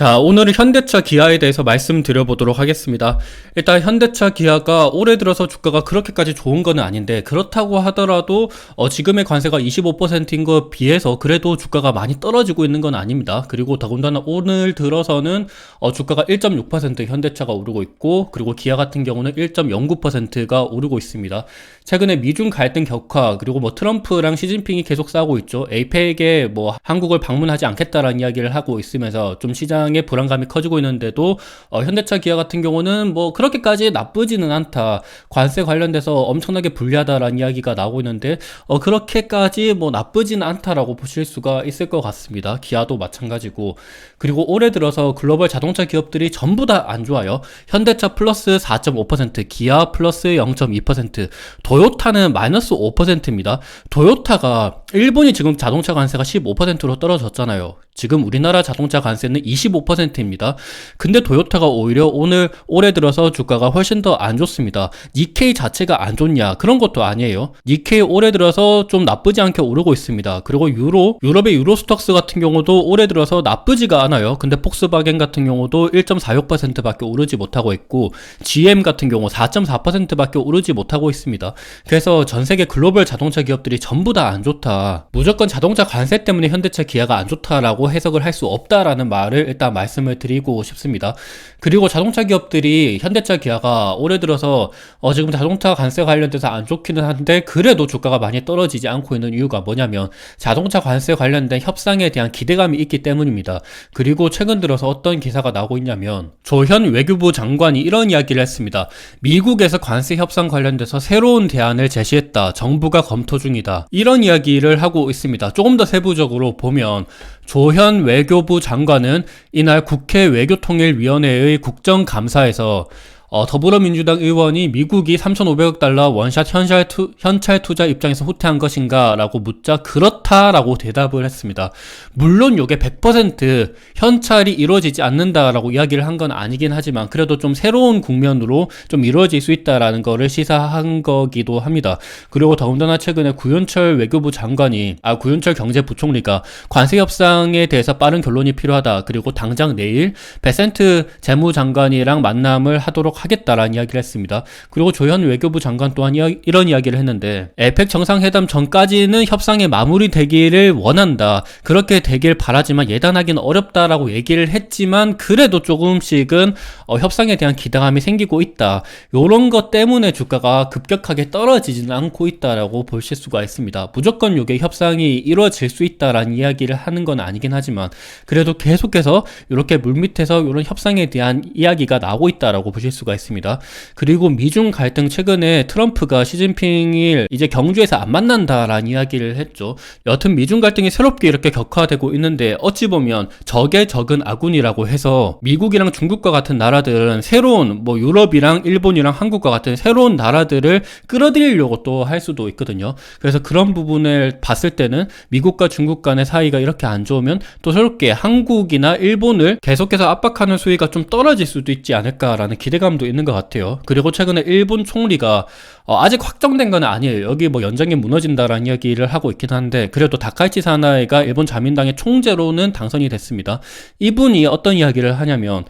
자, 오늘은 현대차 기아에 대해서 말씀드려보도록 하겠습니다. 일단 현대차 기아가 올해 들어서 주가가 그렇게까지 좋은 건 아닌데 그렇다고 하더라도 어, 지금의 관세가 25%인 것 비해서 그래도 주가가 많이 떨어지고 있는 건 아닙니다. 그리고 더군다나 오늘 들어서는 어, 주가가 1.6% 현대차가 오르고 있고 그리고 기아 같은 경우는 1.09%가 오르고 있습니다. 최근에 미중 갈등 격화 그리고 뭐 트럼프랑 시진핑이 계속 싸우고 있죠. 에이펙에 뭐 한국을 방문하지 않겠다라는 이야기를 하고 있으면서 좀 시장 시장의 불안감이 커지고 있는데도 어, 현대차 기아 같은 경우는 뭐 그렇게까지 나쁘지는 않다. 관세 관련돼서 엄청나게 불리하다라는 이야기가 나오고 있는데 어, 그렇게까지 뭐 나쁘지는 않다라고 보실 수가 있을 것 같습니다. 기아도 마찬가지고 그리고 올해 들어서 글로벌 자동차 기업들이 전부 다 안 좋아요. 현대차 플러스 4.5%, 기아 플러스 0.2%, 도요타는 마이너스 5%입니다. 도요타가 일본이 지금 자동차 관세가 15%로 떨어졌잖아요. 지금 우리나라 자동차 관세는 25%입니다. 근데 도요타가 오히려 오늘 올해 들어서 주가가 훨씬 더 안 좋습니다. 니케이 자체가 안 좋냐? 그런 것도 아니에요. 니케이 올해 들어서 좀 나쁘지 않게 오르고 있습니다. 그리고 유로, 유럽의 유로스톡스 같은 경우도 올해 들어서 나쁘지가 않아요. 근데 폭스바겐 같은 경우도 1.46%밖에 오르지 못하고 있고 GM 같은 경우 4.4%밖에 오르지 못하고 있습니다. 그래서 전 세계 글로벌 자동차 기업들이 전부 다 안 좋다. 무조건 자동차 관세 때문에 현대차 기아가 안 좋다라고 해석을 할 수 없다라는 말을 일단 말씀을 드리고 싶습니다. 그리고 자동차 기업들이 현대차 기아가 올해 들어서 어 지금 자동차 관세 관련돼서 안 좋기는 한데 그래도 주가가 많이 떨어지지 않고 있는 이유가 뭐냐면 자동차 관세 관련된 협상에 대한 기대감이 있기 때문입니다. 그리고 최근 들어서 어떤 기사가 나오고 있냐면 조현 외교부 장관이 이런 이야기를 했습니다. 미국에서 관세 협상 관련돼서 새로운 대안을 제시했다. 정부가 검토 중이다. 이런 이야기를 하고 있습니다. 조금 더 세부적으로 보면 조현 외교부 장관은 이날 국회 외교통일위원회의 국정감사에서 어, 더불어민주당 의원이 미국이 3,500억 달러 원샷 현찰, 투, 현찰 투자 입장에서 후퇴한 것인가? 라고 묻자 그렇다라고 대답을 했습니다. 물론 이게 100% 현찰이 이루어지지 않는다라고 이야기를 한 건 아니긴 하지만 그래도 좀 새로운 국면으로 좀 이루어질 수 있다라는 거를 시사한 거기도 합니다. 그리고 더군다나 최근에 구윤철 외교부 장관이, 아, 구윤철 경제부총리가 관세 협상에 대해서 빠른 결론이 필요하다. 그리고 당장 내일 베센트 재무장관이랑 만남을 하도록 하겠다라는 이야기를 했습니다. 그리고 조현 외교부 장관 또한 이야, 이런 이야기를 했는데 에펙 정상회담 전까지는 협상이 마무리되기를 원한다. 그렇게 되길 바라지만 예단하기는 어렵다라고 얘기를 했지만 그래도 조금씩은 어, 협상에 대한 기대감이 생기고 있다. 요런 것 때문에 주가가 급격하게 떨어지지는 않고 있다라고 보실 수가 있습니다. 무조건 요게 협상이 이루어질 수 있다라는 이야기를 하는 건 아니긴 하지만 그래도 계속해서 이렇게 물밑에서 이런 협상에 대한 이야기가 나오고 있다라고 보실 수가 수가 있습니다. 그리고 미중 갈등 최근에 트럼프가 시진핑을 이제 경주에서 안 만난다라는 이야기를 했죠. 여튼 미중 갈등이 새롭게 이렇게 격화되고 있는데 어찌 보면 적의 적은 아군이라고 해서 미국이랑 중국과 같은 나라들은 새로운 뭐 유럽이랑 일본이랑 한국과 같은 새로운 나라들을 끌어들이려고 또 할 수도 있거든요. 그래서 그런 부분을 봤을 때는 미국과 중국 간의 사이가 이렇게 안 좋으면 또 새롭게 한국이나 일본을 계속해서 압박하는 수위가 좀 떨어질 수도 있지 않을까라는 기대감 부담도 있는 것 같아요. 그리고 최근에 일본 총리가 어, 아직 확정된 건 아니에요. 여기 뭐 연장이 무너진다라는 이야기를 하고 있긴 한데 그래도 다카이치 사나이가 일본 자민당의 총재로는 당선이 됐습니다. 이분이 어떤 이야기를 하냐면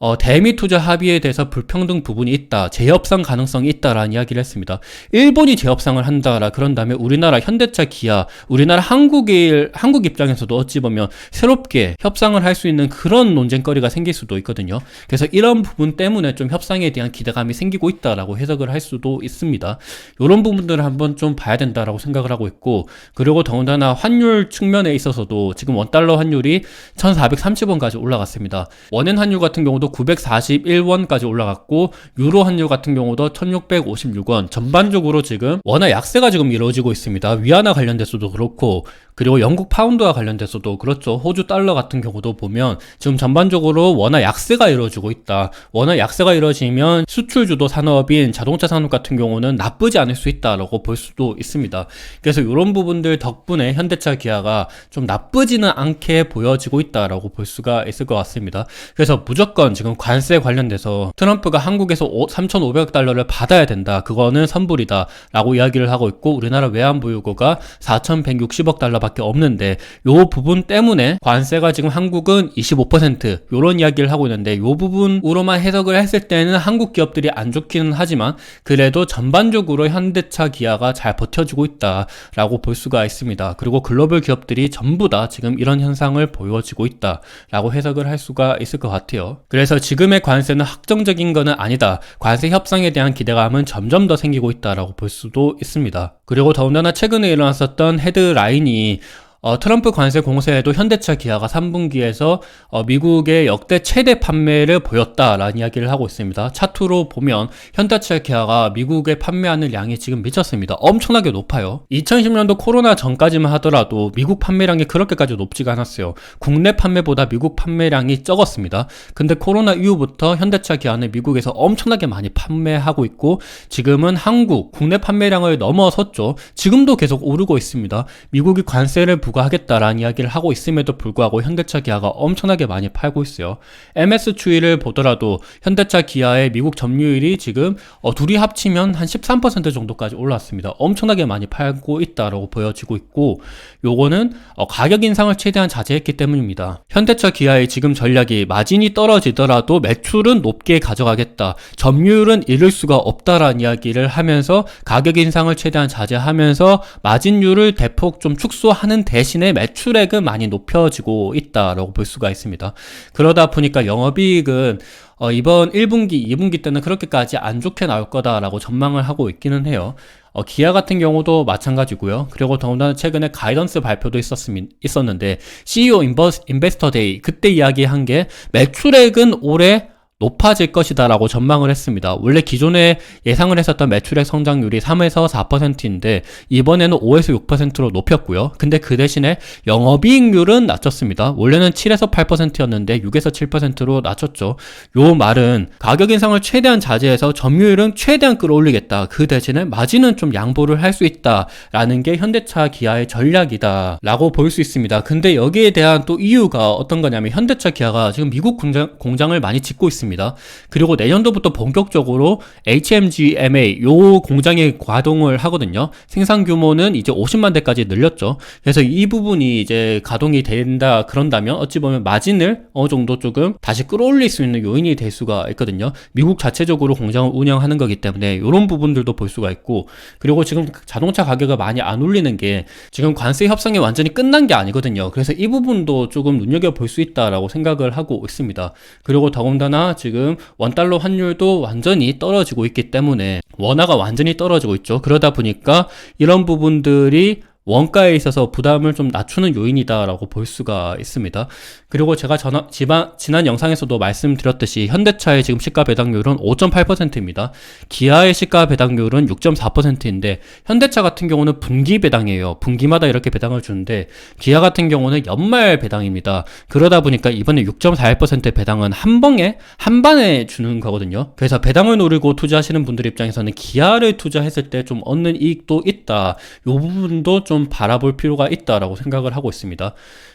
어, 대미 투자 합의에 대해서 불평등 부분이 있다, 재협상 가능성이 있다라는 이야기를 했습니다. 일본이 재협상을 한다라 그런 다음에 우리나라 현대차, 기아, 우리나라 한국일 한국 입장에서도 어찌 보면 새롭게 협상을 할 수 있는 그런 논쟁거리가 생길 수도 있거든요. 그래서 이런 부분 때문에 좀 협상에 대한 기대감이 생기고 있다라고 해석을 할 수도 있습니다. 이런 부분들을 한번 좀 봐야 된다라고 생각을 하고 있고 그리고 더군다나 환율 측면에 있어서도 지금 원 달러 환율이 1,430원까지 올라갔습니다. 원엔 환율 같은 경우도 941원까지 올라갔고 유로 환율 같은 경우도 1656원 전반적으로 지금 워낙 약세가 지금 이루어지고 있습니다. 위안화 관련돼서도 그렇고 그리고 영국 파운드와 관련돼서도 그렇죠. 호주 달러 같은 경우도 보면 지금 전반적으로 워낙 약세가 이루어지고 있다. 워낙 약세가 이루어지면 수출 주도 산업인 자동차 산업 같은 경우는 나쁘지 않을 수 있다라고 볼 수도 있습니다. 그래서 이런 부분들 덕분에 현대차 기아가 좀 나쁘지는 않게 보여지고 있다라고 볼 수가 있을 것 같습니다. 그래서 무조건 지금 관세 관련돼서 트럼프가 한국에서 3,500달러를 받아야 된다. 그거는 선불이다. 라고 이야기를 하고 있고 우리나라 외환보유고가 4,160억 달러밖에 없는데 요 부분 때문에 관세가 지금 한국은 25% 요런 이야기를 하고 있는데 요 부분으로만 해석을 했을 때는 한국 기업들이 안 좋기는 하지만 그래도 전반적으로 현대차 기아가 잘 버텨주고 있다라고 볼 수가 있습니다. 그리고 글로벌 기업들이 전부 다 지금 이런 현상을 보여지고 있다라고 해석을 할 수가 있을 것 같아요. 그래서 지금의 관세는 확정적인 것은 아니다. 관세 협상에 대한 기대감은 점점 더 생기고 있다라고 볼 수도 있습니다. 그리고 더군다나 최근에 일어났었던 헤드라인이 어, 트럼프 관세 공세에도 현대차 기아가 3분기에서 어, 미국의 역대 최대 판매를 보였다라는 이야기를 하고 있습니다. 차트로 보면 현대차 기아가 미국에 판매하는 양이 지금 미쳤습니다. 엄청나게 높아요. 2010년도 코로나 전까지만 하더라도 미국 판매량이 그렇게까지 높지가 않았어요. 국내 판매보다 미국 판매량이 적었습니다. 근데 코로나 이후부터 현대차 기아는 미국에서 엄청나게 많이 판매하고 있고 지금은 한국 국내 판매량을 넘어섰죠. 지금도 계속 오르고 있습니다. 미국이 관세를 부과하겠다라는 이야기를 하고 있음에도 불구하고 현대차 기아가 엄청나게 많이 팔고 있어요. MS 추이를 보더라도 현대차 기아의 미국 점유율이 지금 어, 둘이 합치면 한 13% 정도까지 올랐습니다. 엄청나게 많이 팔고 있다라고 보여지고 있고 요거는 어, 가격 인상을 최대한 자제했기 때문입니다. 현대차 기아의 지금 전략이 마진이 떨어지더라도 매출은 높게 가져가겠다. 점유율은 잃을 수가 없다라는 이야기를 하면서 가격 인상을 최대한 자제하면서 마진율을 대폭 좀 축소하는 대 대신에 매출액은 많이 높여지고 있다라고 볼 수가 있습니다. 그러다 보니까 영업이익은 어, 이번 1분기, 2분기 때는 그렇게까지 안 좋게 나올 거다라고 전망을 하고 있기는 해요. 어, 기아 같은 경우도 마찬가지고요. 그리고 더군다나 최근에 가이던스 발표도 있었습, 있었는데 CEO 인버스, 인베스터 데이 그때 이야기한 게 매출액은 올해 높아질 것이다라고 전망을 했습니다. 원래 기존에 예상을 했었던 매출액 성장률이 3에서 4%인데 이번에는 5에서 6%로 높였고요. 근데 그 대신에 영업이익률은 낮췄습니다. 원래는 7에서 8%였는데 6에서 7%로 낮췄죠. 요 말은 가격 인상을 최대한 자제해서 점유율은 최대한 끌어올리겠다. 그 대신에 마진은 좀 양보를 할 수 있다라는 게 현대차 기아의 전략이다라고 볼 수 있습니다. 근데 여기에 대한 또 이유가 어떤 거냐면 현대차 기아가 지금 미국 공장, 공장을 많이 짓고 있습니다. 있습니다. 그리고 내년도부터 본격적으로 HMGMA 요 공장에 가동을 하거든요. 생산 규모는 이제 50만 대까지 늘렸죠. 그래서 이 부분이 이제 가동이 된다 그런다면 어찌 보면 마진을 어느 정도 조금 다시 끌어올릴 수 있는 요인이 될 수가 있거든요. 미국 자체적으로 공장을 운영하는 거기 때문에 이런 부분들도 볼 수가 있고 그리고 지금 자동차 가격을 많이 안 올리는 게 지금 관세 협상이 완전히 끝난 게 아니거든요. 그래서 이 부분도 조금 눈여겨 볼 수 있다라고 생각을 하고 있습니다. 그리고 더군다나 지금 원달러 환율도 완전히 떨어지고 있기 때문에 원화가 완전히 떨어지고 있죠. 그러다 보니까 이런 부분들이 원가에 있어서 부담을 좀 낮추는 요인이다라고 볼 수가 있습니다. 그리고 제가 전화, 지방, 지난 영상에서도 말씀드렸듯이 현대차의 지금 시가 배당률은 5.8%입니다. 기아의 시가 배당률은 6.4%인데 현대차 같은 경우는 분기 배당이에요. 분기마다 이렇게 배당을 주는데 기아 같은 경우는 연말 배당입니다. 그러다 보니까 이번에 6.41% 배당은 한 번에 한 반에 주는 거거든요. 그래서 배당을 노리고 투자하시는 분들 입장에서는 기아를 투자했을 때 좀 얻는 이익도 있다. 이 부분도 좀좀 바라볼 필요가 있다라고 생각을 하고 있습니다.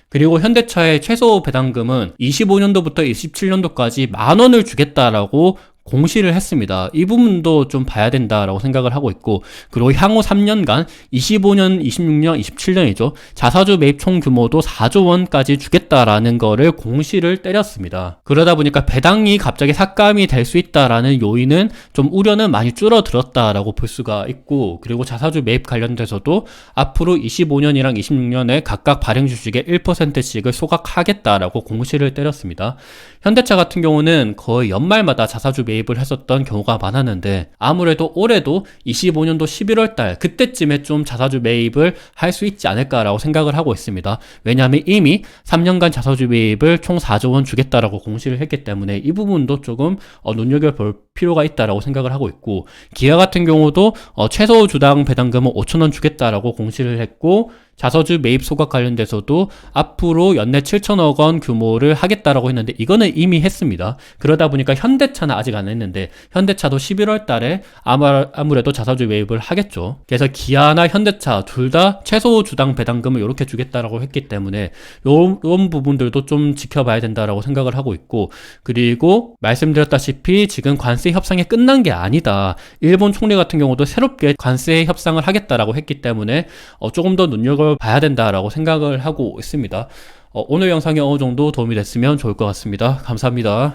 그리고 현대차의 최소 배당금은 25년도부터 27년도까지 만 원을 주겠다라고 공시를 했습니다. 이 부분도 좀 봐야 된다라고 생각을 하고 있고 그리고 향후 3년간 25년, 26년, 27년이죠. 자사주 매입 총 규모도 4조 원까지 주겠다라는 거를 공시를 때렸습니다. 그러다 보니까 배당이 갑자기 삭감이 될 수 있다라는 요인은 좀 우려는 많이 줄어들었다라고 볼 수가 있고 그리고 자사주 매입 관련돼서도 앞으로 25년이랑 26년에 각각 발행 주식의 1%씩을 소각하겠다라고 공시를 때렸습니다. 현대차 같은 경우는 거의 연말마다 자사주 매입을 했었던 경우가 많았는데 아무래도 올해도 25년도 11월 달 그때쯤에 좀 자사주 매입을 할 수 있지 않을까라고 생각을 하고 있습니다. 왜냐하면 이미 3년간 자사주 매입을 총 4조 원 주겠다라고 공시를 했기 때문에 이 부분도 조금 어, 눈여겨볼 필요가 있다라고 생각을 하고 있고 기아 같은 경우도 어, 최소 주당 배당금은 5천 원 주겠다라고 공시를 했고 자서주 매입 소각 관련돼서도 앞으로 연내 7천억 원 규모를 하겠다라고 했는데 이거는 이미 했습니다. 그러다 보니까 현대차는 아직 안 했는데 현대차도 11월 달에 아무래도 자사주 매입을 하겠죠. 그래서 기아나 현대차 둘 다 최소 주당 배당금을 이렇게 주겠다라고 했기 때문에 이런 부분들도 좀 지켜봐야 된다라고 생각을 하고 있고 그리고 말씀드렸다시피 지금 관세 협상이 끝난 게 아니다. 일본 총리 같은 경우도 새롭게 관세 협상을 하겠다라고 했기 때문에 어, 조금 더 눈여겨 봐야 된다라고 생각을 하고 있습니다. 어, 오늘 영상이 어느 정도 도움이 됐으면 좋을 것 같습니다. 감사합니다.